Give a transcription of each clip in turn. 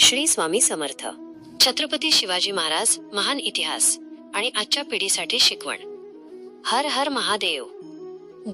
श्री स्वामी समर्थ. छत्रपती शिवाजी महाराज महान इतिहास आणि आजच्या पिढीसाठी शिकवण. हर हर महादेव.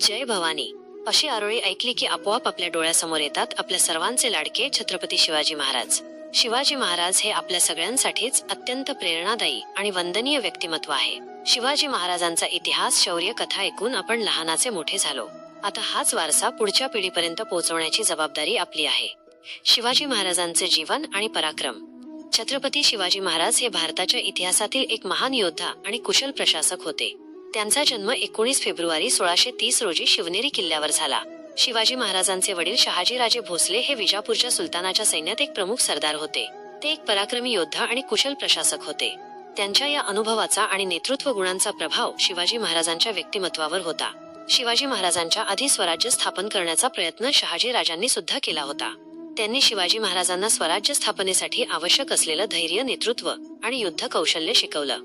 जय भवानी. अशी आरोळी ऐकली की आपोआप आपल्या डोळ्यासमोर येतात आपल्या सर्वांचे लाडके छत्रपती शिवाजी महाराज. शिवाजी महाराज हे आपल्या सगळ्यांसाठीच अत्यंत प्रेरणादायी आणि वंदनीय व्यक्तिमत्व आहे. शिवाजी महाराजांचा इतिहास शौर्य कथा ऐकून आपण लहानाचे मोठे झालो. आता हाच वारसा पुढच्या पिढीपर्यंत पोहोचवण्याची जबाबदारी आपली आहे. शिवाजी महाराजांचे जीवन आणि पराक्रम. छत्रपती शिवाजी महाराज हे भारताच्या इतिहासातील एक महान योद्धा आणि कुशल प्रशासक होते. त्यांचा जन्म एकोणीस फेब्रुवारी सोळाशे तीस रोजी शिवनेरी किल्ल्यावर झाला. शिवाजी महाराजांचे वडील शहाजीराजे भोसले हे विजापूरच्या सुलतानाच्या सैन्यात एक प्रमुख सरदार होते. ते एक पराक्रमी योद्धा आणि कुशल प्रशासक होते. त्यांच्या या अनुभवाचा आणि नेतृत्व गुणांचा प्रभाव शिवाजी महाराजांच्या व्यक्तिमत्वावर होता. शिवाजी महाराजांच्या आधी स्वराज्य स्थापन करण्याचा प्रयत्न शहाजी राजांनी सुद्धा केला होता. त्यांनी शिवाजी महाराजांना स्वराज्य स्थापनेसाठी आवश्यक असलेलं धैर्य नेतृत्व आणि युद्ध कौशल्य शिकवलं.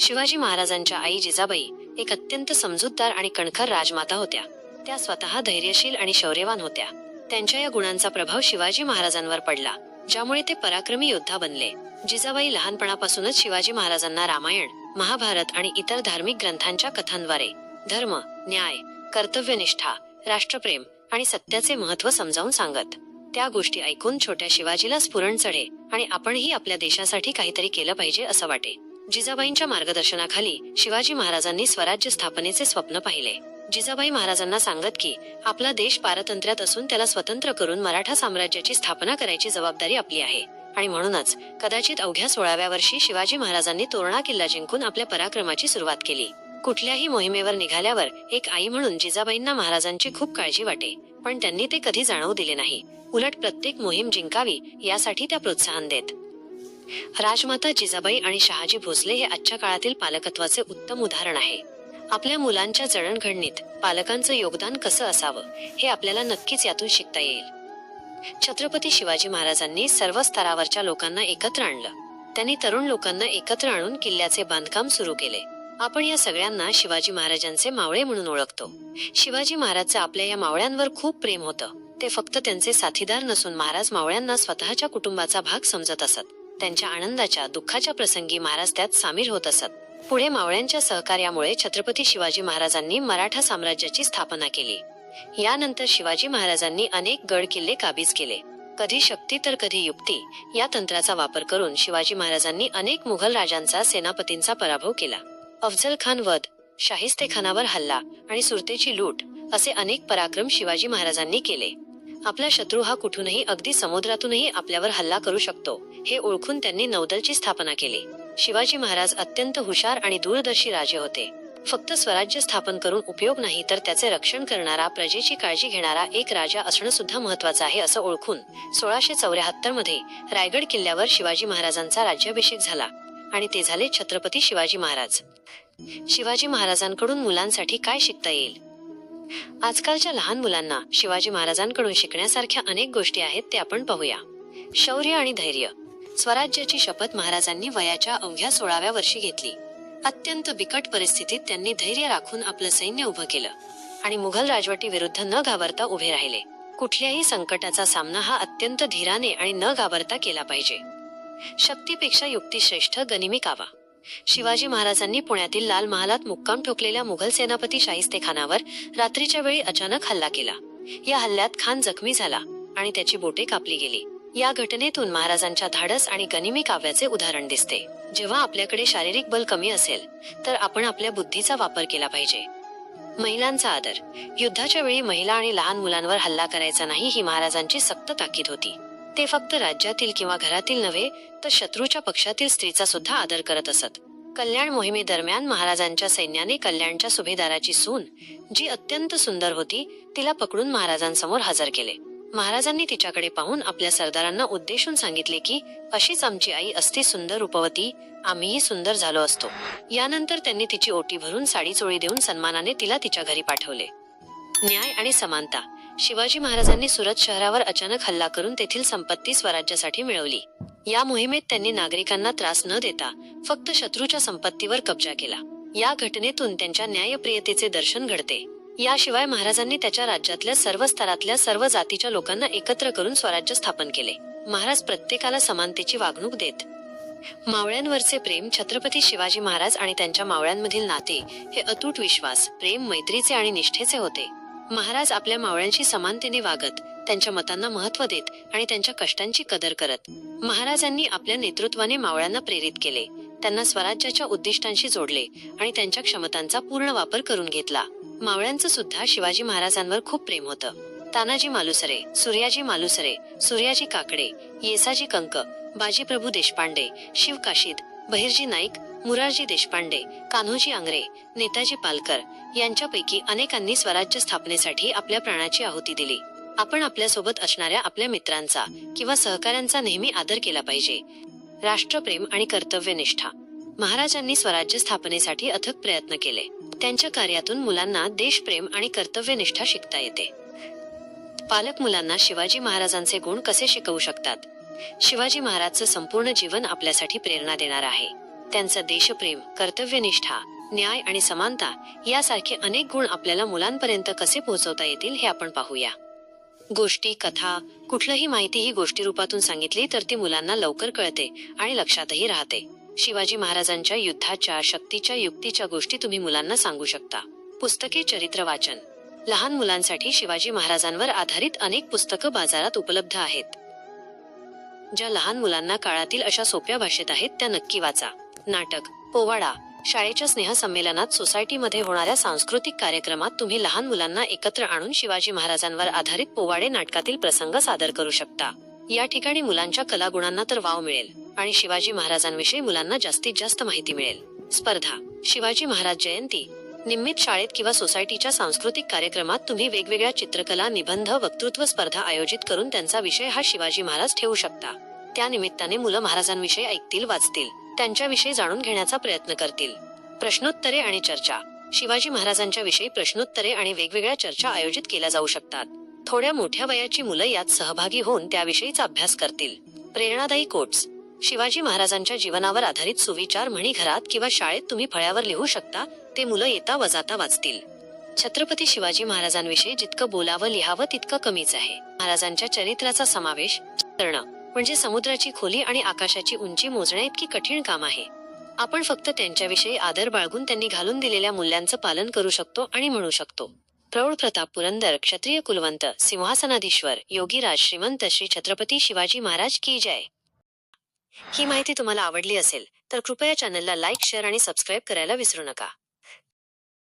शिवाजी महाराजांच्या आई जिजाबाई एक अत्यंत समजूतदार आणि कणखर राजमाता होत्या. त्या स्वतः धैर्यशील आणि शौर्यवान होत्या. त्यांच्या या गुणांचा प्रभाव शिवाजी महाराजांवर पडला ज्यामुळे ते पराक्रमी योद्धा बनले. जिजाबाई लहानपणापासूनच शिवाजी महाराजांना रामायण महाभारत आणि इतर धार्मिक ग्रंथांच्या कथांद्वारे धर्म न्याय कर्तव्यनिष्ठा राष्ट्रप्रेम आणि सत्याचे महत्त्व समजावून सांगत. त्या गोष्टी ऐकून छोट्या शिवाजीला स्फुरण चढे आणि आपणही आपल्या देशासाठी काहीतरी केलं पाहिजे असं वाटे. जिजाबाईंच्या मार्गदर्शनाखाली शिवाजी महाराजांनी स्वराज्य स्थापनेचे स्वप्न पाहिले. जिजाबाई महाराजांना सांगत की आपला देश पारतंत्र्यात असून त्याला स्वतंत्र करून मराठा साम्राज्याची स्थापना करायची जबाबदारी आपली आहे. आणि म्हणूनच कदाचित अवघ्या सोळाव्या वर्षी शिवाजी महाराजांनी तोरणा किल्ला जिंकून आपल्या पराक्रमाची सुरुवात केली. कुठल्याही मोहिमेवर निघाल्यावर एक आई म्हणून जिजाबाईंना महाराजांची खूप काळजी वाटे. पण त्यांनी ते कधी जाणवू दिले नाही. उलट प्रत्येक मोहीम जिंकावी यासाठी त्या प्रोत्साहन देत. राजमाता जिजाबाई आणि शहाजी भोसले हे आजच्या काळातील पालकत्वाचे उत्तम उदाहरण आहे. आपल्या मुलांच्या जडणघडणीत पालकांचं योगदान कसं असावं हे आपल्याला नक्कीच यातून शिकता येईल. छत्रपती शिवाजी महाराजांनी सर्व स्तरावरच्या लोकांना एकत्र आणलं. त्यांनी तरुण लोकांना एकत्र आणून किल्ल्याचे बांधकाम सुरू केले. आपण या सगळ्यांना शिवाजी महाराजांचे मावळे म्हणून ओळखतो. शिवाजी महाराजचं आपल्या या मावळ्यांवर खूप प्रेम होतं. ते फक्त त्यांचे साथीदार नसून महाराज मावळ्यांना स्वतःच्या कुटुंबाचा भाग समजत असत. त्यांच्या आनंदाच्या दुःखाच्या प्रसंगी महाराज त्यात सामील होत असत. पुढे मावळ्यांच्या सहकार्यामुळे छत्रपती शिवाजी महाराजांनी मराठा साम्राज्याची स्थापना केली. यानंतर शिवाजी महाराजांनी अनेक गड किल्ले काबीज केले. कधी शक्ती तर कधी युक्ती या तंत्राचा वापर करून शिवाजी महाराजांनी अनेक मुघल राजांचा सेनापतींचा पराभव केला. अफझल खान वध शाहिस्ते खानावर हल्ला आणि सुरतेची लूट असे अनेक पराक्रम शिवाजी महाराजांनी केले. आपला शत्रू हा कुठूनही अगदी समुद्रातूनही आपल्यावर हल्ला करू शकतो हे ओळखून त्यांनी नौदलची स्थापना केली. शिवाजी महाराज अत्यंत हुशार आणि दूरदर्शी राजे होते. फक्त स्वराज्य स्थापन करून उपयोग नाही तर त्याचे रक्षण करणारा प्रजेची काळजी घेणारा एक राजा असणं सुद्धा महत्वाचं आहे असं ओळखून सोळाशे चौऱ्याहत्तरमध्ये रायगड किल्ल्यावर शिवाजी महाराजांचा राज्याभिषेक झाला. आणि ते झाले छत्रपती शिवाजी महाराज. शिवाजी महाराजांकडून मुलांसाठी काय शिकता येईल? आजकालच्या लहान मुलांना शिवाजी महाराजांकडून शिकण्यासारख्या अनेक गोष्टी आहेत ते आपण पाहूया. शौर्य आणि धैर्य. स्वराज्याची शपथ महाराजांनी वयाच्या अवघ्या सोळाव्या वर्षी घेतली. अत्यंत बिकट परिस्थितीत त्यांनी धैर्य राखून आपलं सैन्य उभं केलं आणि मुघल राजवटी विरुद्ध न घाबरता उभे राहिले. कुठल्याही संकटाचा सामना हा अत्यंत धीराने आणि न घाबरता केला पाहिजे. शक्तीपेक्षा युक्तिश्रेष्ठ गनिमी कावा. शिवाजी महाराजांनी पुण्यातील लाल महालात मुक्काम ठोकलेल्या मुघल सेनापती शाहिस्ते खानावर रात्रीच्या वेळी अचानक हल्ला केला. या हल्ल्यात खान जखमी झाला आणि त्याची बोटे कापली गेली. या घटनेतून महाराजांच्या धाडस आणि गनिमी काव्याचे उदाहरण दिसते. जेव्हा आपल्याकडे शारीरिक बल कमी असेल तर आपण आपल्या बुद्धीचा वापर केला पाहिजे. महिलांचा आदर. युद्धाच्या वेळी महिला आणि लहान मुलांवर हल्ला करायचा नाही ही महाराजांची सक्त ताकीद होती. ते फक्त राज्यातील किंवा घरातील नव्हे तर शत्रूच्या पक्षातील स्त्रीचा सुद्धा आदर करत असत. कल्याण मोहिमेदरम्यान महाराजांच्या सैन्याने कल्याणच्या सुभेदाराची सून जी अत्यंत सुंदर होती तिला पकडून महाराजांसमोर हजर केले. महाराजांनी तिच्याकडे पाहून आपल्या सरदारांना उद्देशून सांगितले की अशीच आमची आई असती सुंदर रूपवती आम्हीही सुंदर झालो असतो. यानंतर त्यांनी तिची ओटी भरून साडी चोळी देऊन सन्मानाने तिला तिच्या घरी पाठवले. न्याय आणि समानता. शिवाजी महाराजांनी सुरत शहरावर अचानक हल्ला करून तेथील संपत्ती स्वराज्यासाठी मिळवली. या मोहिमेत त्यांनी नागरिकांना त्रास न देता फक्त शत्रूच्या संपत्तीवर कब्जा केला. या घटनेतून त्यांच्या न्यायप्रियतेचे दर्शन घडते. याशिवाय महाराजांनी त्याच्या राज्यातल्या सर्व स्तरातल्या सर्व जातीच्या लोकांना एकत्र करून स्वराज्य स्थापन केले. महाराज प्रत्येकाला समानतेची वागणूक देत. मावळ्यांवरचे प्रेम छत्रपती शिवाजी महाराज आणि त्यांच्या मावळ्यांमधील नाते हे अतूट विश्वास प्रेम मैत्रीचे आणि निष्ठेचे होते. महाराज आपल्या मावळ्यांशी समानतेने वागत त्यांच्या मतांना महत्त्व देत आणि त्यांच्या कष्टांची कदर करत. महाराजांनी आपल्या नेतृत्वाने मावळ्यांना प्रेरित केले. त्यांना स्वराज्याच्या उद्दिष्टांशी जोडले आणि त्यांच्या क्षमतांचा पूर्ण वापर करून घेतला. मावळ्यांचं सुद्धा शिवाजी महाराजांवर खूप प्रेम होतं. तानाजी मालुसरे सूर्याजी मालुसरे सूर्याजी काकडे येसाजी कंक बाजीप्रभू देशपांडे शिव काशीद बहिर्जी नाईक मुरारजी देशपांडे कान्होजी आंग्रे नेताजी पालकर यांच्यापैकी अनेकांनी स्वराज्य स्थापनेसाठी आपल्या प्राणाची आहुती दिली. आपण आपल्यासोबत असणाऱ्या आपल्या मित्रांचा किंवा सहकाऱ्यांचा नेहमी आदर केला पाहिजे. राष्ट्रप्रेम आणि कर्तव्यनिष्ठा. महाराजांनी स्वराज्य स्थापनेसाठी अथक प्रयत्न केले. त्यांच्या कार्यातून मुलांना देशप्रेम आणि कर्तव्यनिष्ठा शिकता येते. पालक मुलांना शिवाजी महाराजांचे गुण कसे शिकवू शकतात? शिवाजी महाराजचं संपूर्ण जीवन आपल्यासाठी प्रेरणा देणार आहे. त्यांचं देशप्रेम कर्तव्यनिष्ठा न्याय आणि समानता यासारखे अनेक गुण आपल्याला मुलांपर्यंत कसे पोहोचवता येतील हे आपण पाहूया. गोष्टी कथा कुठलंही माहिती ही गोष्टी रूपातून सांगितली तर ती मुलांना लवकर कळते आणि लक्षातही राहते. शिवाजी महाराजांच्या युद्धाच्या शक्तीच्या युक्तीच्या गोष्टी तुम्ही मुलांना सांगू शकता. पुस्तके चरित्र वाचन. लहान मुलांसाठी शिवाजी महाराजांवर आधारित अनेक पुस्तकं बाजारात उपलब्ध आहेत. ज्या लहान मुलांना काळातील अशा सोप्या भाषेत आहेत त्या नक्की वाचा. नाटक पोवाडा शाळेच्या स्नेहसंमेलनात सोसायटीमध्ये होणाऱ्या सांस्कृतिक कार्यक्रमात तुम्ही लहान मुलांना एकत्र आणून शिवाजी महाराजांवर आधारित पोवाडे नाटकातील प्रसंग सादर करू शकता. या ठिकाणी मुलांच्या कलागुणांना तर वाव मिळेल आणि शिवाजी महाराजांविषयी मुलांना जास्तीत जास्त माहिती मिळेल. स्पर्धा शिवाजी महाराज जयंती निम्मित शाळेत किंवा सोसायटीच्या सांस्कृतिक कार्यक्रमात तुम्ही वेगवेगळ्या चित्रकला निबंध वक्तृत्व स्पर्धा आयोजित करून त्यांचा विषय हा शिवाजी महाराज ठेवू शकता. त्या निमित्ताने मुलं महाराजांविषयी ऐकतील वाचतील. त्यांच्याविषयी जाणून घेण्याचा प्रयत्न करतील. प्रश्नोत्तरे आणि चर्चा. शिवाजी महाराजांच्या विषयी प्रश्नोत्तरे आणि वेगवेगळ्या चर्चा आयोजित केल्या जाऊ शकतात. थोड्या मोठ्या वयाची मुलं यात सहभागी होऊन त्याविषयीचा अभ्यास करतील. प्रेरणादायी कोट्स शिवाजी महाराजांच्या जीवनावर आधारित सुविचार म्हणी घरात किंवा शाळेत तुम्ही फळ्यावर लिहू शकता ते मुलं येता वजाता वाचतील. छत्रपती शिवाजी महाराजांविषयी जितकं बोलावं लिहावं तितकं कमीच आहे. महाराजांच्या चरित्राचा समावेश करणं म्हणजे समुद्राची खोली आणि आकाशाची उंची मोजण्या इतकी कठीण काम आहे. आपण फक्त त्यांच्याविषयी आदर बाळगून त्यांनी घालून दिलेल्या मूल्यांचं पालन करू शकतो आणि म्हणू शकतो. प्रौढ प्रताप पुरंदर क्षत्रिय कुलवंत सिंहासनाधीश्वर योगीराज श्रीमंत श्री छत्रपती शिवाजी महाराज की जय. ही माहिती तुम्हाला आवडली असेल तर कृपया चॅनलला लाईक शेअर आणि सबस्क्राईब करायला विसरू नका.